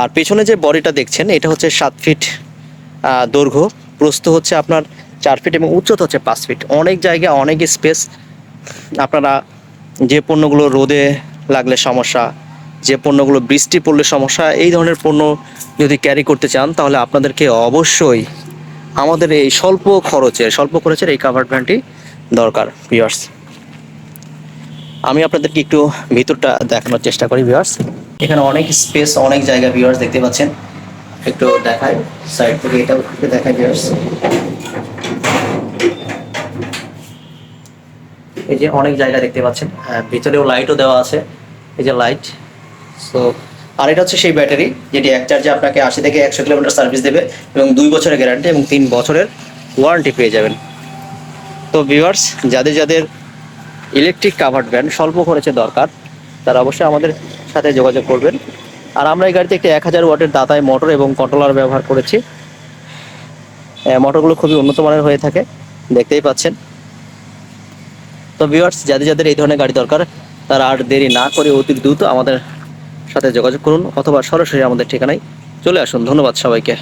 আর পেছনে যে বডিটা দেখছেন, এটা হচ্ছে সাত ফিট দৈর্ঘ্য। প্রস্থ হচ্ছে আপনার চার ফিট এবং উচ্চতা হচ্ছে পাঁচ ফিট। অনেক জায়গা, অনেক স্পেস। আপনারা যে পণ্যগুলো রোদে লাগলে সমস্যা, যে পণ্যগুলো বৃষ্টি পড়লে সমস্যা, এই ধরনের পণ্য যদি ক্যারি করতে চান, তাহলে আপনাদেরকে অবশ্যই আমাদের এই স্বল্প খরচের স্বল্প খরচের এই কাভার ভ্যানটি দরকার ভিউয়ার্স আমি আপনাদেরকে একটু ভিতরটা দেখানোর চেষ্টা করি ভিউয়ার্স এখানে অনেক স্পেস অনেক জায়গা ভিউয়ার্স দেখতে পাচ্ছেন। একটু দেখায় সাইড থেকে এটাও একটু দেখায় ভিউয়ার্স এই যে অনেক জায়গা দেখতে পাচ্ছেন। আহ, ভিতরেও লাইটও দেওয়া আছে এই যে লাইট সো আর এটা হচ্ছে সেই ব্যাটারি যেটি এক চার্জে আপনাকে আশি থেকে একশো কিলোমিটার সার্ভিস দেবে এবং দুই বছরের গ্যারান্টি এবং তিন বছরের ওয়ারেন্টি পেয়ে যাবেন। তো ভিউয়ার্স যাদের যাদের ইলেকট্রিক কাভার্ড ভ্যান স্বল্প খরচে দরকার তারা অবশ্যই আমাদের সাথে যোগাযোগ করবেন। আর আমরা এই গাড়িতে একটি এক হাজার ওয়াটের দাতায় মোটর এবং কন্ট্রোলার ব্যবহার করেছি। মোটরগুলো খুবই উন্নত মানের হয়ে থাকে, দেখতেই পাচ্ছেন। তো ভিউয়ার্স যাদের যাদের এই ধরনের গাড়ি দরকার, তারা আর দেরি না করে অতি দ্রুত আমাদের সাথে যোগাযোগ করুন অথবা সরাসরি আমাদের ঠিকানায় চলে আসুন। ধন্যবাদ সবাইকে।